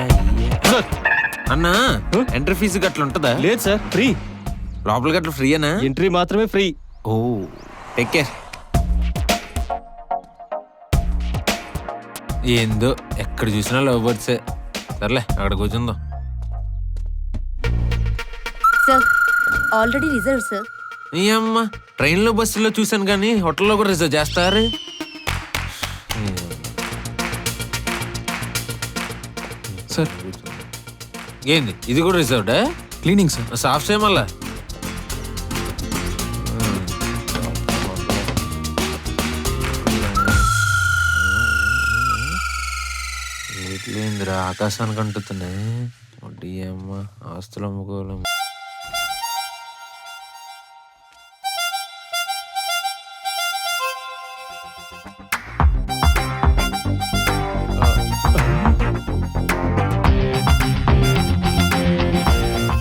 ఏమన్నా entry fee గట్ల ఉంటుందా? లేదు సార్ ఫ్రీ. లోపల గట్ల ఫ్రీయేనా? ఎంట్రీ మాత్రమే ఫ్రీ. ఓ టేక్ కేర్ ఏందో ఎక్కడ చూసినా లవ్ బర్డ్సే సర్లే అక్కడ కూర్చుందాం. సార్ ఆల్రెడీ రిజర్వ్ సార్ ఈ అమ్మ ట్రైన్లో బస్సులో చూశాను కానీ హోటల్లో కూడా రిజర్వ్ చేస్తారు? సార్. ఏంది? ఇది కూడా రిజర్వ్డా క్లీనింగ్ సార్ సాఫ్ చేయమల్లా ఏంద్రా ఆకాశానికి అంటుతున్నాయి. వడ్డీ అమ్మ ఆస్తులు అమ్ముకోవాలి.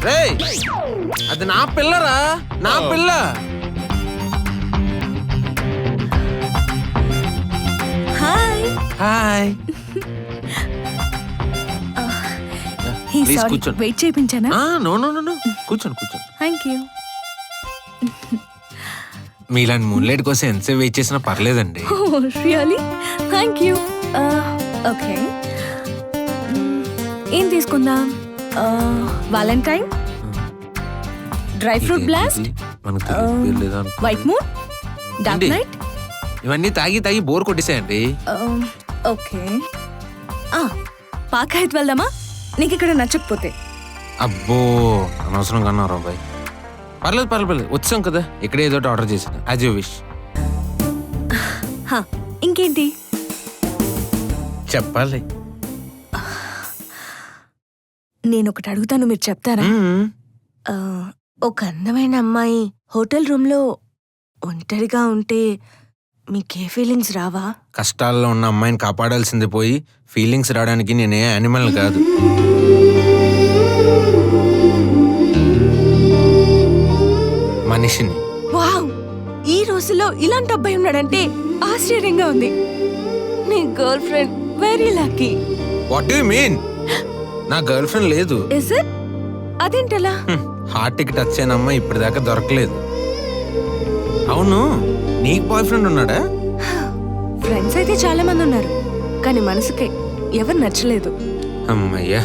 రేయ్ అది నా పిల్లరా? నా పిల్ల. హాయ్. హాయ్. Please కూర్చోండి. వెయిట్ చేయించానా? ఆ నో నో నో నో కూర్చోండి కూర్చోండి. థ్యాంక్ యూ మీలాంటి కోసం ఎంతసేపు వెయిట్ చేసినా పర్లేదండి. రియలీ థ్యాంక్ యూ ఓకే ఏం తీసుకుందాం? Valentine dry fruit blast? మనకు తెలియదు. వైట్ మూన్ డార్క్ ఏంటి? నైట్ ఇవన్నీ తాగి తాగి బోర్ కొట్టేసాయండి ఓకే. పాకాయత్ వెళ్దామా? నీకు ఇక్కడ నచ్చకపోతే. అబ్బో అనవసరం కన్నా రాబాయ్. పర్లేదు పర్లేదు పర్లేదు. వచ్చాం కదా. ఇక్కడ ఏదో ఒకటి ఆర్డర్ చేసాను యాజ్ యూ విష్ హా, ఇంకేంటి? చెప్పాలి. నేను ఒకటి అడుగుతాను మీరు చెప్తారా? మ్మ్. ఆ, ఒక అందమైన అమ్మాయి హోటల్ రూమ్లో ఒంటరిగా ఉంటే మీకే ఫీలింగ్స్ రావా? కష్టాల్లో ఉన్న అమ్మాయిని కాపాడాల్సింది పోయి ఫీలింగ్స్ రావడానికి నేనే యానిమల్ కాదు. మనిషిని. వావ్! ఈ రోజుల్లో ఇలాంటి అబ్బాయి ఉన్నాడంటే ఆశ్చర్యంగా ఉంది. నీ girlfriend very lucky. What do mean? నా గర్ల్ ఫ్రెండ్ లేదు. ఇస్ ఇట్ అదేంటలా? హార్ట్ టచ్ అయిన అమ్మాయి ఇప్పటిదాకా దొరకలేదు. అవును నీకు బాయ్ ఫ్రెండ్ ఉన్నాడా? ఫ్రెండ్స్ అయితే చాలా మంది ఉన్నారు కానీ మనసుకే ఎవరు నచ్చలేదు. అమ్మయ్యా.